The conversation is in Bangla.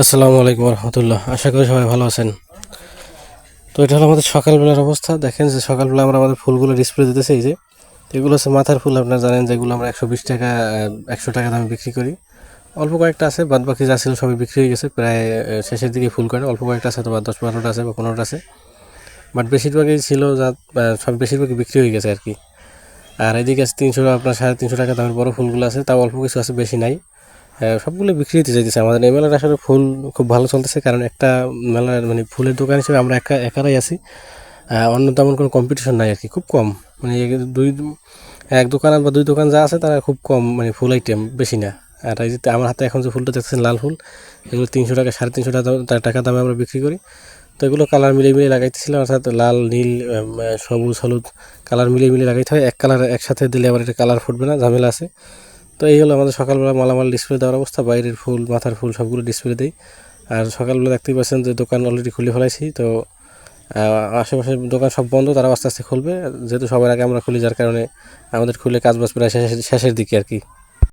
আসসালামু আলাইকুম রহমতুল্লাহ আশা করি সবাই ভালো আছেন। তো এটা হলো আমাদের সকালবেলার অবস্থা। দেখেন যে সকালবেলা আমরা আমাদের ফুলগুলো ডিসপ্লে দিতেছি এই যে। এগুলো হচ্ছে মাথার ফুল, আপনারা জানেন যেগুলো আমরা একশো বিশ টাকা একশো টাকা দামে বিক্রি করি। অল্প কয়েকটা আছে বাদ বাকি যা ছিল সবই বিক্রি হয়ে গেছে। প্রায় শেষের দিকে ফুল করে। অল্প কয়েকটা আছে বা দশ বারোটা আছে বা পনেরোটা আছে। বাট বেশিরভাগই ছিল যা সব বেশিরভাগই বিক্রি হয়ে গেছে আর কি। আর এদিকে আছে তিনশো, আপনার সাড়ে তিনশো টাকা দামের বড় ফুলগুলো আছে। তাও অল্প কিছু আছে, বেশি নাই। সবগুলো বিক্রি হতে চাইতেছে। আমাদের এই মেলার আসলে ফুল খুব ভালো চলতেছে, কারণ একটা মেলার মানে ফুলের দোকান হিসেবে আমরা একা, একারাই আছি। অন্য তেমন কোনো কম্পিটিশন নাই আর কি, খুব কম। মানে দুই, এক দোকান বা দুই দোকান যা আছে তারা খুব কম মানে ফুল আইটেম বেশি না। আর এই যে আমার হাতে এখন যে ফুলটা দেখছেন লাল ফুল, এগুলো তিনশো টাকা, সাড়ে তিনশো টাকা টাকা দামে আমরা বিক্রি করি। তো এগুলো কালার মিলিয়ে মিলিয়ে লাগাইতেছিলাম, অর্থাৎ লাল, নীল সবুজ, হলুদ কালার মিলিয়ে মিলিয়ে লাগাইতে হয়। এক কালার একসাথে দিলে আবার এটা কালার ফুটবে না, ঝামেলা আছে। তো এই হলো আমাদের সকালবেলা মালামাল ডিসপ্লে দেওয়ার অবস্থা। বাইরের ফুল, মাথার ফুল সবগুলো ডিসপ্লে দিই। আর সকালবেলা দেখতেই পাচ্ছেন যে দোকান অলরেডি খুলে ফেলাইছি। তো আশেপাশের দোকান সব বন্ধ তারা আস্তে আস্তে খুলবে। যেহেতু সবার আগে আমরা খুলি, যার কারণে আমাদের খুলে কাজবাজ প্রায় শেষের দিকে আর কি।